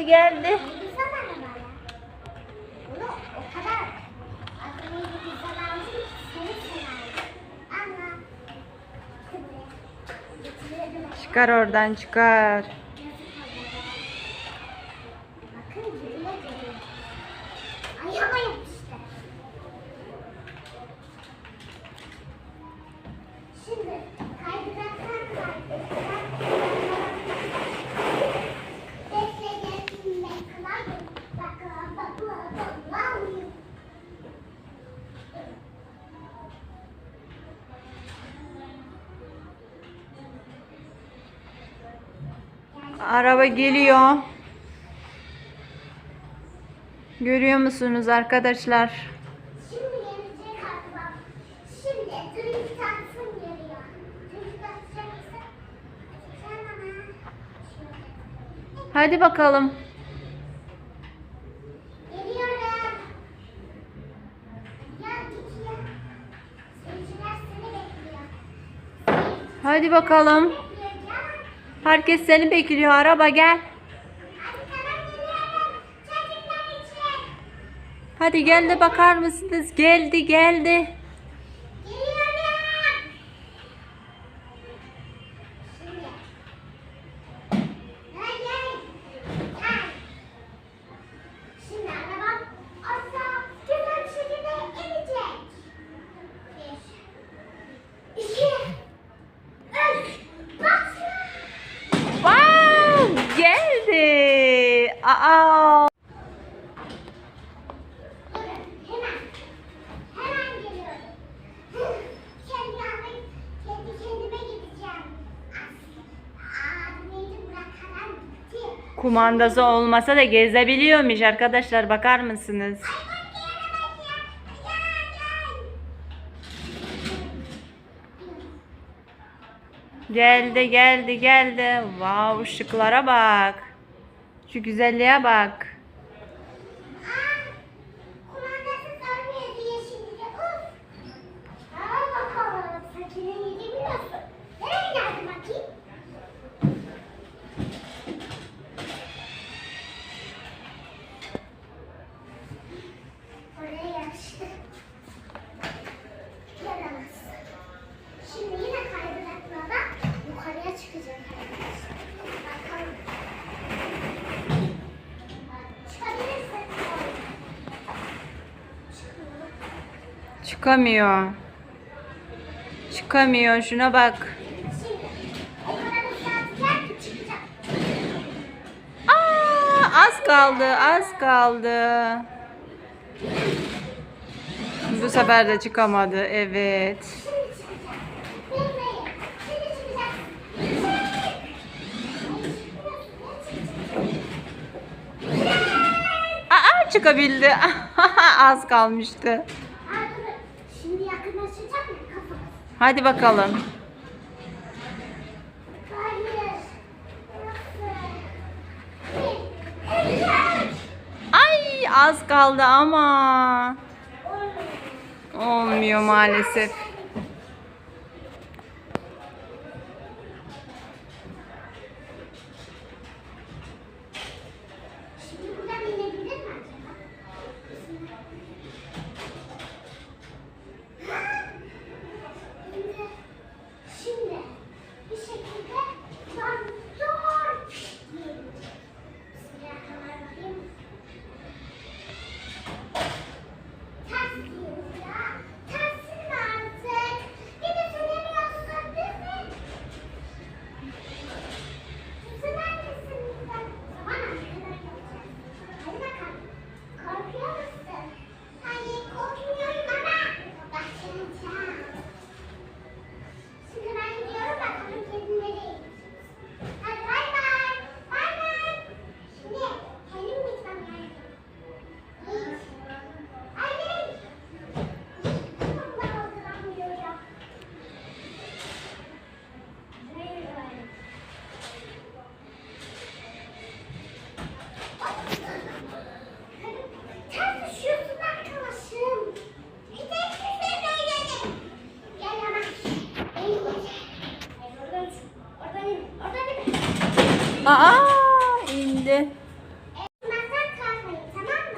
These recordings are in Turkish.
Geldi geldi. Çıkar oradan çıkar. Araba geliyor. Görüyor musunuz arkadaşlar? Hadi bakalım. Hadi bakalım. Herkes seni bekliyor. Araba gel. Hadi gel de bakar mısınız? Geldi geldi. Aa. kumandası olmasa da gezebiliyormuş arkadaşlar bakar mısınız? Geldi geldi geldi. Wow ışıklara bak. Şu güzelliğe bak. Çıkamıyor. Çıkamıyor. Şuna bak. Aa, az kaldı. Az kaldı. Bu sefer de çıkamadı. Evet. Aa çıkabildi. Az kalmıştı. Hadi bakalım. Ay az kaldı ama. Olmuyor maalesef.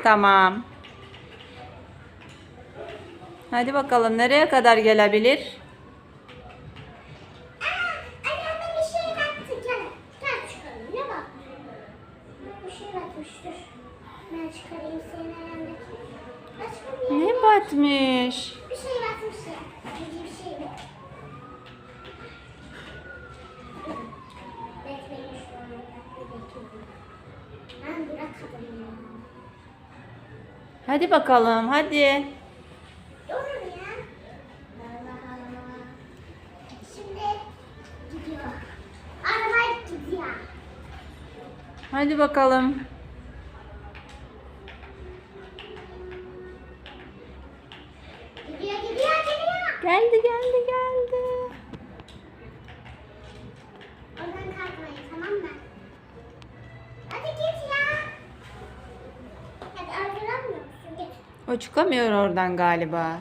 Tamam. Hadi bakalım nereye kadar gelebilir? Ne batmış? Bir şey batmış ya. Bir şey. Bekleyin. Ben bırakalım ya. Hadi bakalım hadi. Durun ya. Allah Allah. Şimdi gidiyor. Araba gidiyor. Hadi bakalım. Gidiyor gidiyor gidiyor. Geldi geldi geldi. Çıkamıyor oradan galiba.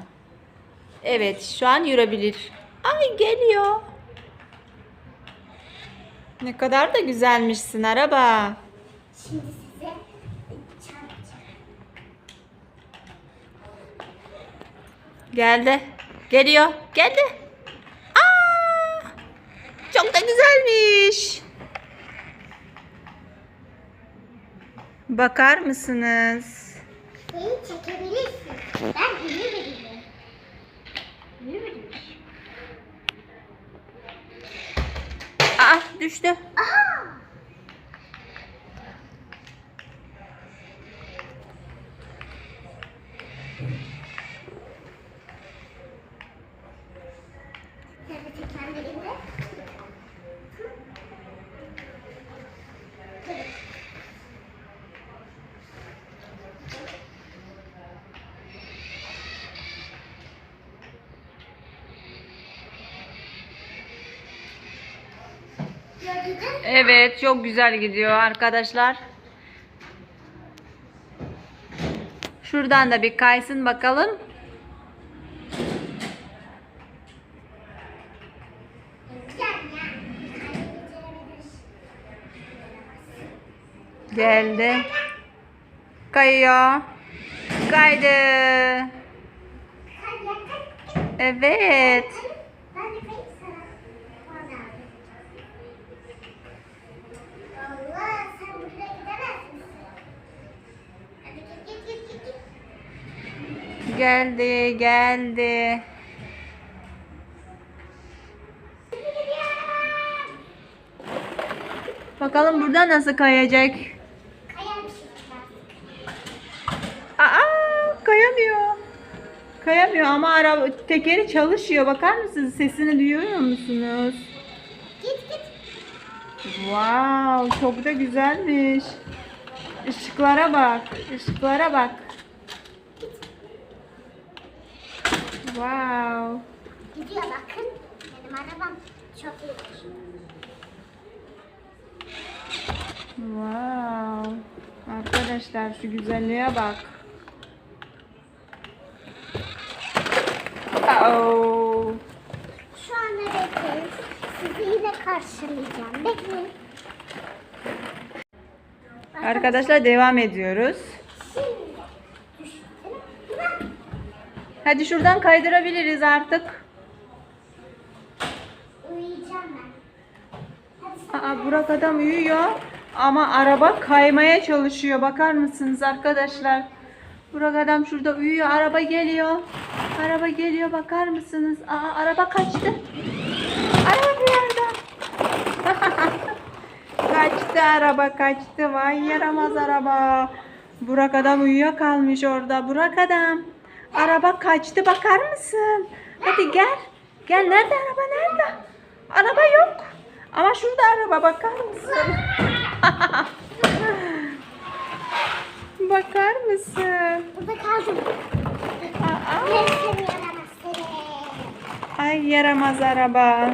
Evet şu an yürüyebilir. Ay geliyor. Ne kadar da güzelmişsin araba. Şimdi size çarpacağım. Geldi. Geliyor. Geldi. Aa! Çok da güzelmiş. Bakar mısınız? Çekebilirsin. Ben biriyim. Ünlü biriyim. Aa düştü. Aha! Evet çok güzel gidiyor arkadaşlar. Şuradan da bir kaysın bakalım. Geldi. Kayıyor. Kaydı. Evet. Ben de kayıp sana. Bana. Allah sen buraya gidemez misin? Hadi git git git git. git. Geldi, geldi. Bakalım burada nasıl kayacak? Aa, kayamıyor. Kayamıyor ama araba tekeri çalışıyor. Bakar mısınız? Sesini duyuyor musunuz? Git git. Wow, çok da güzelmiş. Işıklara bak. Işıklara bak. Wow. Gidiyor bakın. Benim arabam çok iyi. Wow. Arkadaşlar şu güzelliğe bak. Oh. Şu anda bekleyin. Sizi yine karşılayacağım. Bekleyin. Arkadaşlar devam ediyoruz. Hadi şuradan kaydırabiliriz artık. Uyuyacağım ben. Aa, Burak adam uyuyor ama araba kaymaya çalışıyor. Bakar mısınız arkadaşlar? Burak adam şurada uyuyor. Araba geliyor. Araba geliyor. Bakar mısınız? Aa, araba kaçtı. Araba bir yerden. kaçtı araba kaçtı. Vay yaramaz araba. Burak adam uyuyor kalmış orada. Burak adam. Araba kaçtı bakar mısın? Hadi gel. Gel nerede araba nerede? Araba yok. Ama şurada araba bakar mısın? bakar mısın? burada kaldım. Aa, ay yaramaz araba.